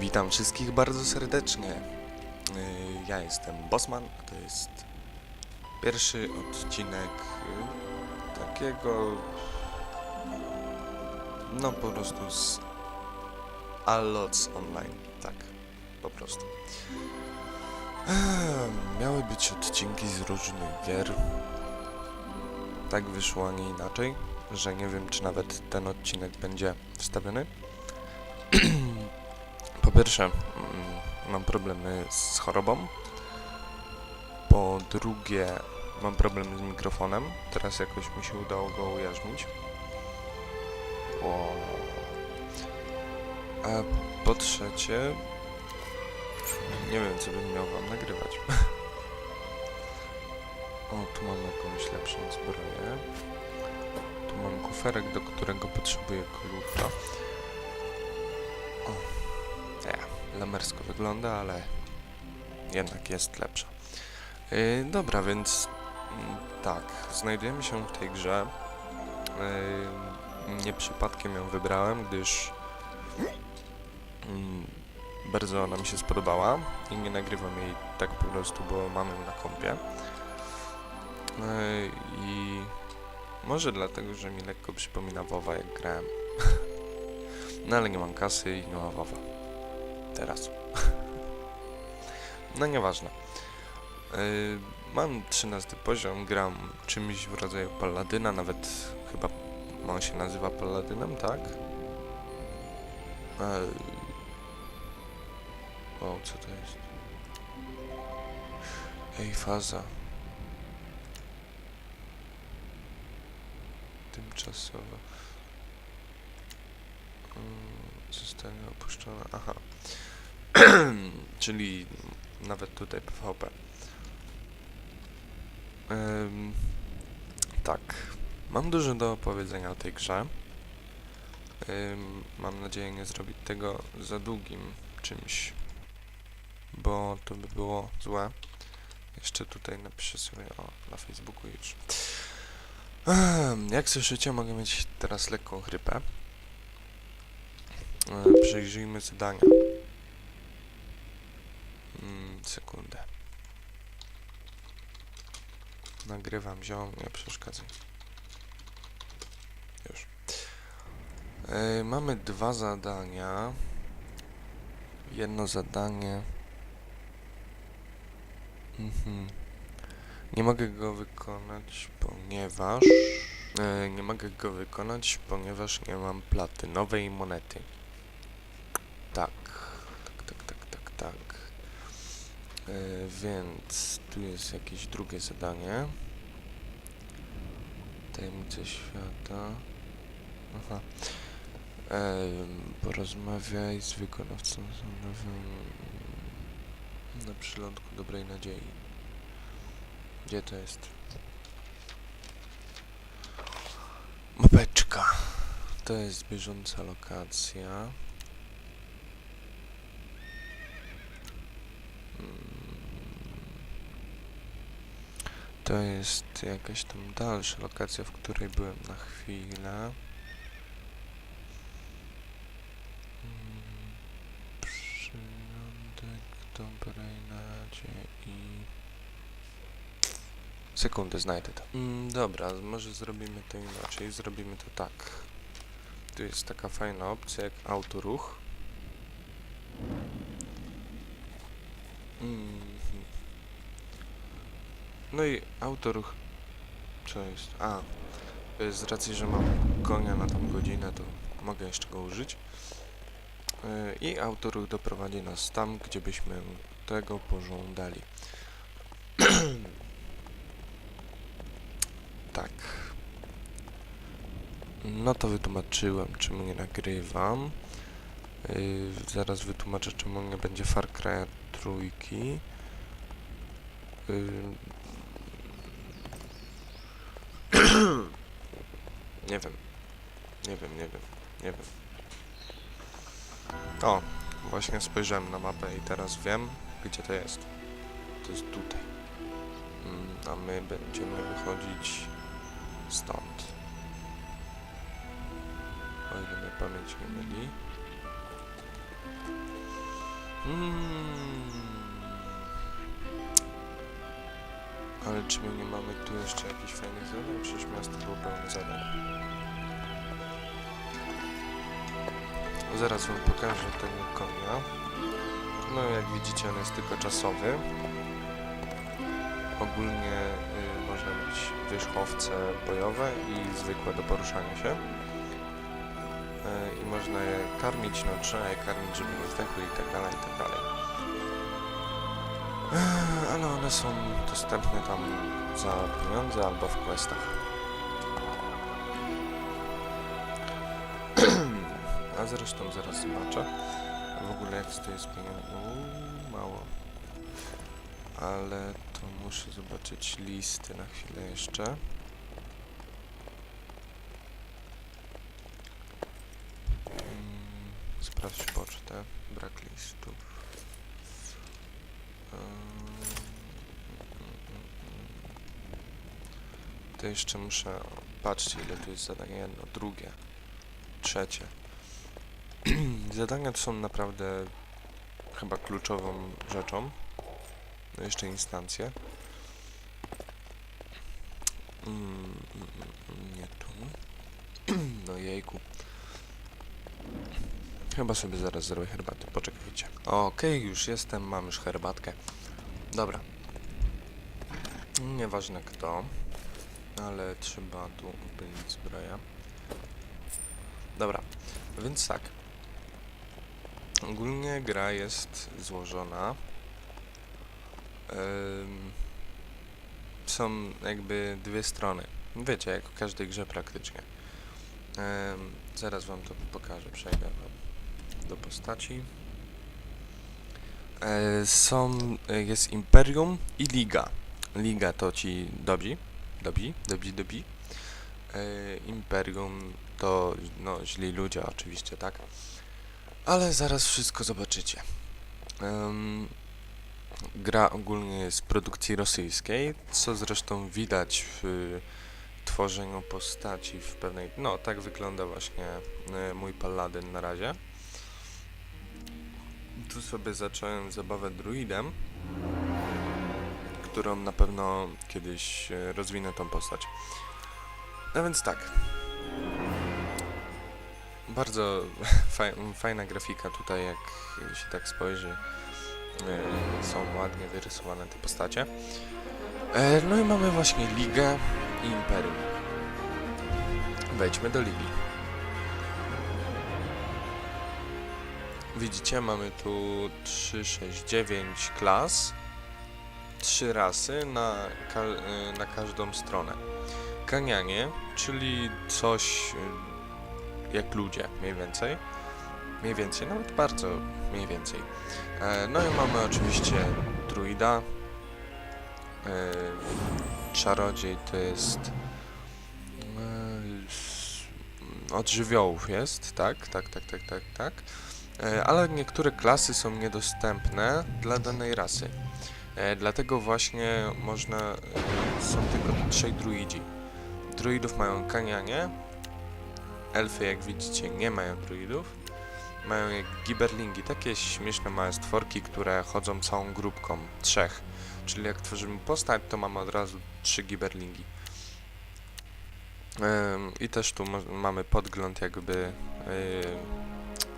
Witam wszystkich bardzo serdecznie. Yy, Ja jestem Bosman, a to jest pierwszy odcinek yy, takiego. No po prostu z Allots Online. Tak, po prostu. Ehm, Miały być odcinki z różnych gier. Tak wyszło, a nie inaczej, że nie wiem, czy nawet ten odcinek będzie wstawiony. Pierwsze, mm, mam problemy z chorobą. Po drugie, mam problem z mikrofonem. Teraz jakoś mi się udało go ujarzmić. O. A po trzecie, nie wiem, co bym miał wam nagrywać. o, tu mam jakąś lepszą zbroję. Tu mam kuferek, do którego potrzebuję klucza. O, nie, lamersko wygląda, ale jednak jest lepsza. Yy, dobra, więc mm, tak, znajdujemy się w tej grze. Yy, nie przypadkiem ją wybrałem, gdyż mm, bardzo ona mi się spodobała i nie nagrywam jej tak po prostu, bo mam ją na kompie. Yy, I może dlatego, że mi lekko przypomina WoWa jak grałem. no ale nie mam kasy i nie ma WoWa teraz. no nieważne. Yy, mam 13 poziom, gram czymś w rodzaju paladyna, nawet chyba on się nazywa paladynem, tak? Yy. O, co to jest? Ej, faza. Tymczasowa. Yy, Zostanie opuszczona. Aha. Czyli nawet tutaj PvP. Ym, tak. Mam dużo do opowiedzenia o tej grze. Mam nadzieję nie zrobić tego za długim czymś, bo to by było złe. Jeszcze tutaj napiszę sobie o, na Facebooku już. Ehm, Jak słyszycie, mogę mieć teraz lekką chrypę. E, Przejrzyjmy zadania. Sekundę. Nagrywam ziom, nie przeszkadzaj. Już. E, mamy dwa zadania. Jedno zadanie. Mhm. Nie mogę go wykonać, ponieważ... E, nie mogę go wykonać, ponieważ nie mam platynowej monety. Tak. Tak, tak, tak, tak, tak. E, więc tu jest jakieś drugie zadanie. Tajemnice świata. Aha. Em, porozmawiaj z wykonawcą zonowym na przylądku dobrej nadziei. Gdzie to jest? Mapeczka. To jest bieżąca lokacja. To jest jakaś tam dalsza lokacja, w której byłem na chwilę. Mm, Przylądek dobrej nadziei. Sekundę, znajdę to. Mm, dobra, może zrobimy to inaczej. Zrobimy to tak. Tu jest taka fajna opcja jak autoruch. Mhm. No i autoruch. Co jest? A, z racji, że mam konia na tą godzinę, to mogę jeszcze go użyć. Y, I autoruch doprowadzi nas tam, gdzie byśmy tego pożądali. tak. No to wytłumaczyłem, czemu nie nagrywam. Yy, zaraz wytłumaczę, czemu nie będzie Far Cry trójki. Yy, nie wiem. Nie wiem, nie wiem, nie wiem. O, właśnie spojrzałem na mapę i teraz wiem, gdzie to jest. To jest tutaj. Mm, A my będziemy wychodzić stąd. O ile mnie pamięć nie myli. Mm. Ale czy my nie mamy tu jeszcze jakichś fajnych zadań? Przecież miasto było pełne zadań. Zaraz wam pokażę tego konia. No jak widzicie on jest tylko czasowy. Ogólnie y, można mieć wierzchowce bojowe i zwykłe do poruszania się. Y, I można je karmić, no trzeba je karmić, żeby nie zdechły i tak dalej, i tak dalej. Ech, Ale one są dostępne tam za pieniądze albo w questach. A zresztą zaraz zobaczę. W ogóle jak to jest pieniędzy. Mało. Ale to muszę zobaczyć listy na chwilę jeszcze. Mm, Sprawdź pocztę. Brak listów. To jeszcze muszę... Patrzcie ile tu jest zadań. Jedno, drugie, trzecie. Zadania to są naprawdę chyba kluczową rzeczą. No jeszcze instancje. Mm, mm, mm, nie tu. No jejku. Chyba sobie zaraz zrobię herbatę. Poczekajcie. Okej, już jestem. Mam już herbatkę. Dobra. Nieważne kto. Ale trzeba tu upylić zbroję. Dobra. Więc tak. Ogólnie gra jest złożona. Są jakby dwie strony. Wiecie, jak w każdej grze praktycznie. Zaraz wam to pokażę, przejdę wam do postaci. E, są, e, jest Imperium i Liga. Liga to ci dobrzy, dobrzy, dobrzy, dobrzy. E, Imperium to no, źli ludzie oczywiście, tak? Ale zaraz wszystko zobaczycie. Em, gra ogólnie jest z produkcji rosyjskiej, co zresztą widać w tworzeniu postaci w pewnej... No, tak wygląda właśnie mój paladyn na razie. Tu sobie zacząłem zabawę druidem, którą na pewno kiedyś y, rozwinę tą postać. No więc tak. Bardzo faj, fajna grafika tutaj, jak się tak spojrzy. E, są ładnie wyrysowane te postacie. E, no i mamy właśnie Ligę i Imperium. Wejdźmy do Ligi. Widzicie, mamy tu 3, 6, 9 klas, 3 rasy na, ka e, na każdą stronę. Kanianie, czyli coś e, jak ludzie, mniej więcej. Mniej więcej, nawet bardzo mniej więcej. E, no i mamy oczywiście druida. E, czarodziej to jest e, od żywiołów jest, tak, tak, tak, tak, tak, tak. E, ale niektóre klasy są niedostępne dla danej rasy. E, dlatego właśnie można, e, są tylko trzej druidzi. Druidów mają kanianie, elfy jak widzicie nie mają druidów, mają jak giberlingi, takie śmieszne małe stworki, które chodzą całą grupką, trzech. Czyli jak tworzymy postać, to mamy od razu trzy giberlingi. I też tu mamy podgląd jakby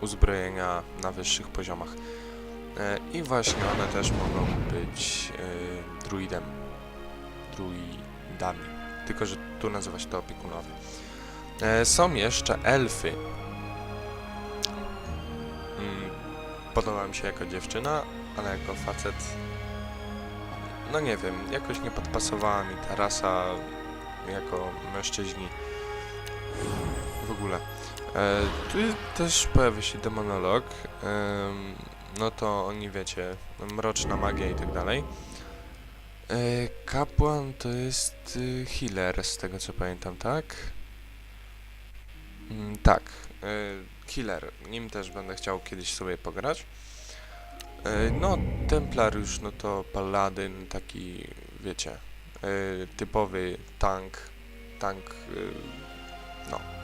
uzbrojenia na wyższych poziomach. Yy, I właśnie one też mogą być yy, druidem. Druidami. Tylko, że tu nazywa się to opiekunowie. Yy, są jeszcze elfy. Mm, podoba mi się jako dziewczyna, ale jako facet. No nie wiem, jakoś nie podpasowała mi ta rasa jako mężczyźni. W ogóle. E, tu też pojawia się demonolog. Em, no to oni wiecie, mroczna magia i tak dalej. E, kapłan to jest y, healer, z tego co pamiętam, tak? Mm, tak. E, Killer, nim też będę chciał kiedyś sobie pograć. E, No, Templariusz, no to paladyn, taki, wiecie, e, typowy tank, tank, e, no.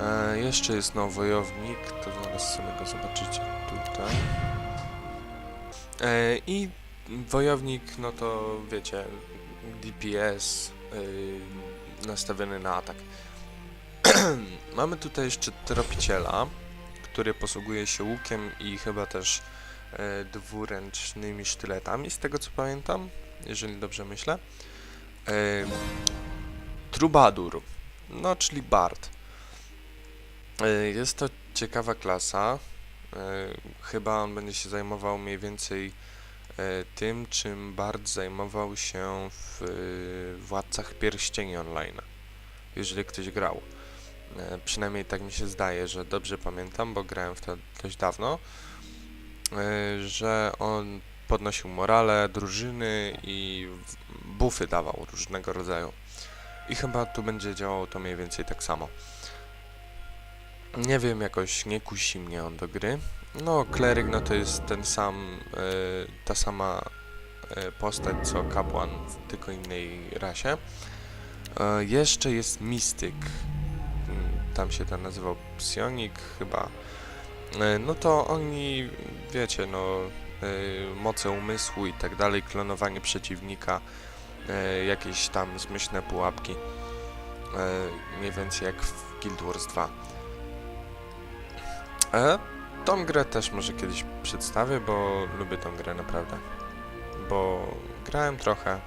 E, jeszcze jest no wojownik, to zaraz sobie go zobaczycie tutaj. E, I wojownik, no to wiecie, DPS y, nastawiony na atak. Mamy tutaj jeszcze tropiciela, który posługuje się łukiem i chyba też e, dwuręcznymi sztyletami, z tego co pamiętam, jeżeli dobrze myślę. E, Trubadur, no czyli Bard. E, Jest to ciekawa klasa. E, Chyba on będzie się zajmował mniej więcej e, tym, czym Bard zajmował się w Władcach Pierścieni Online, jeżeli ktoś grał. Przynajmniej tak mi się zdaje, że dobrze pamiętam, bo grałem w to dość dawno, że on podnosił morale drużyny i buffy dawał różnego rodzaju. I chyba tu będzie działało to mniej więcej tak samo. Nie wiem, jakoś nie kusi mnie on do gry. No, kleryk no to jest ten sam, e, ta sama e, postać co kapłan w tylko innej rasie. E, jeszcze jest mistyk. Mm, Tam się ten nazywał psionik chyba. No to oni, wiecie, no e, moce umysłu i tak dalej, klonowanie przeciwnika, jakieś tam zmyślne pułapki. E, mniej więcej jak w Guild Wars 2. E, tą grę też może kiedyś przedstawię, bo lubię tą grę naprawdę. Bo grałem trochę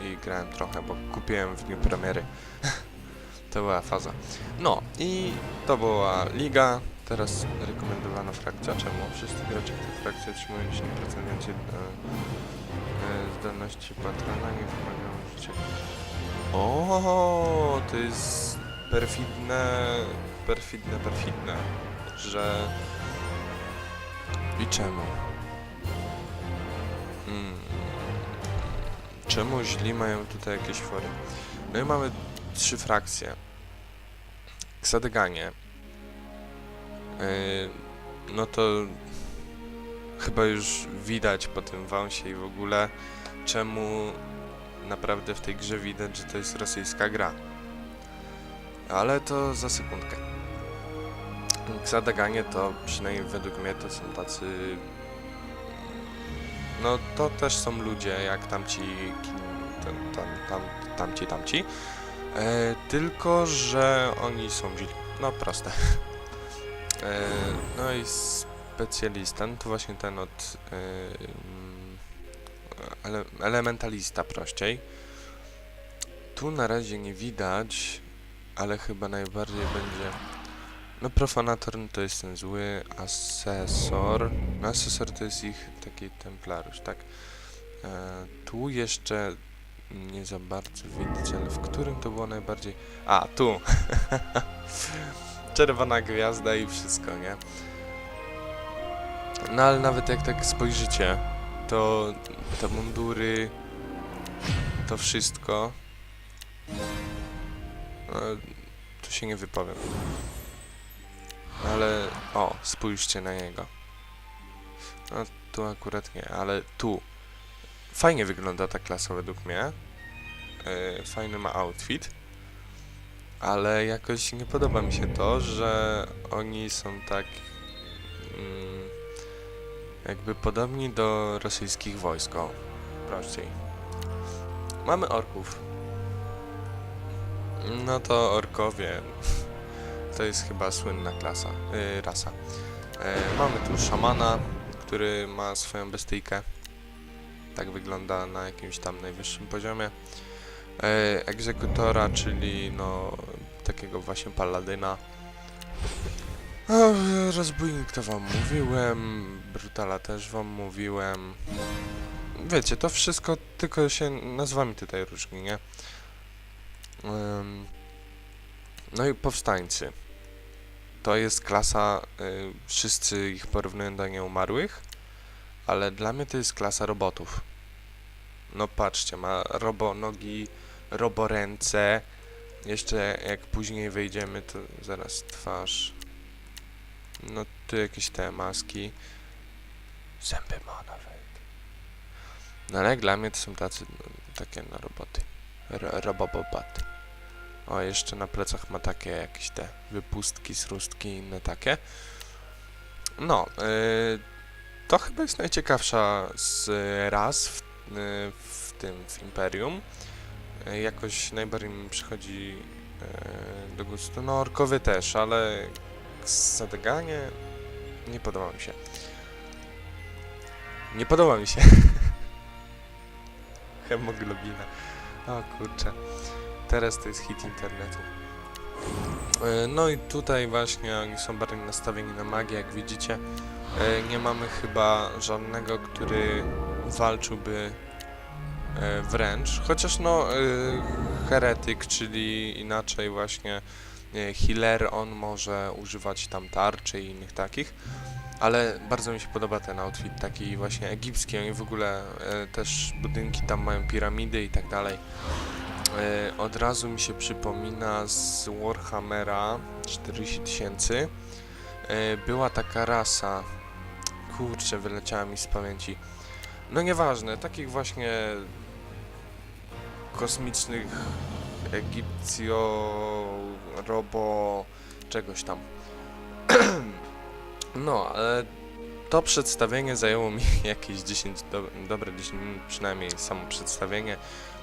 i grałem trochę, bo kupiłem w dniu premiery. to była faza. No i to była liga. Teraz rekomendowana frakcja. Czemu? Wszyscy gracze w tej frakcji otrzymują 10% więcej e, e, zdolności patrona, nie wymagają życia. O, to jest perfidne, perfidne, perfidne, że... I czemu? Hmm. Czemu źli mają tutaj jakieś fory? No i mamy trzy frakcje. Ksadyganie. Yy, no to chyba już widać po tym wąsie i w ogóle czemu naprawdę w tej grze widać, że to jest rosyjska gra. Ale to za sekundkę. Ksadaganie to przynajmniej według mnie to są tacy... No to też są ludzie jak tamci... Tam, tam, tam, tamci, tamci. E, tylko, że oni są. No proste. E, no i specjalista, no to właśnie ten od... E, mm, ele, elementalista prościej. Tu na razie nie widać, ale chyba najbardziej będzie... No profanator no to jest ten zły, asesor... No asesor to jest ich taki templariusz, tak? E, tu jeszcze nie za bardzo widać, ale w którym to było najbardziej... A, tu! Czerwona gwiazda i wszystko, nie? No ale nawet jak tak spojrzycie, to te mundury, to wszystko... No, tu się nie wypowiem. Ale... O, spójrzcie na niego. No, tu akurat nie, ale tu. Fajnie wygląda ta klasa według mnie. Yy, fajny ma outfit. Ale jakoś nie podoba mi się to, że oni są tak... Mm, jakby podobni do rosyjskich wojsk. O, prościej. Mamy orków. No to orkowie. To jest chyba słynna klasa, yy, rasa. E, mamy tu szamana, który ma swoją bestyjkę. Tak wygląda na jakimś tam najwyższym poziomie. E, egzekutora, czyli no takiego właśnie paladyna. O, rozbójnik to wam mówiłem, brutala też wam mówiłem. Wiecie, to wszystko tylko się nazwami tutaj różni, nie? No i powstańcy. To jest klasa, y, wszyscy ich porównują do nieumarłych, ale dla mnie to jest klasa robotów. No patrzcie, ma robonogi, roboręce. Jeszcze jak później wejdziemy, to zaraz twarz. No tu jakieś te maski. Zęby ma nawet. No ale jak dla mnie to są tacy, no, takie na roboty. Ro, robobobaty. O, jeszcze na plecach ma takie jakieś te wypustki, srustki inne takie. No, yy, to chyba jest najciekawsza z ras w, yy, w tym, w Imperium. Yy, jakoś najbardziej mi przychodzi do gustu. No, orkowy też, ale zadeganie nie podoba mi się. Nie podoba mi się. Hemoglobina. O kurczę. Teraz to jest hit internetu. E, No i tutaj właśnie oni są bardziej nastawieni na magię, jak widzicie. E, Nie mamy chyba żadnego, który walczyłby e, wręcz. Chociaż no, heretyk, czyli inaczej właśnie healer, on może używać tam tarczy i innych takich. Ale bardzo mi się podoba ten outfit, taki właśnie egipski. Oni w ogóle też budynki tam mają piramidy i tak dalej. E, od razu mi się przypomina z Warhammera 40 tysięcy. E, była taka rasa. Kurczę, wyleciała mi z pamięci. No nieważne, takich właśnie kosmicznych Egipcjo, robo, czegoś tam. No, ale to przedstawienie zajęło mi jakieś 10, do, dobre 10 minut, przynajmniej samo przedstawienie,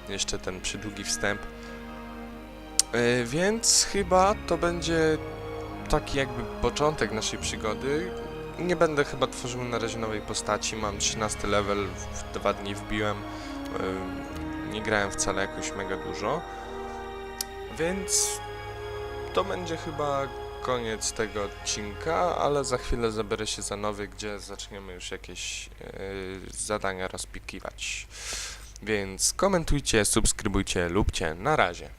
jeszcze ten przydługi wstęp. Yy, więc chyba to będzie taki jakby początek naszej przygody. Nie będę chyba tworzył na razie nowej postaci, mam 13 level, w dwa dni wbiłem, yy, nie grałem wcale jakoś mega dużo. Więc to będzie chyba koniec tego odcinka, ale za chwilę zabiorę się za nowy, gdzie zaczniemy już jakieś yy, zadania rozpikiwać. Więc komentujcie, subskrybujcie, lubcie. Na razie.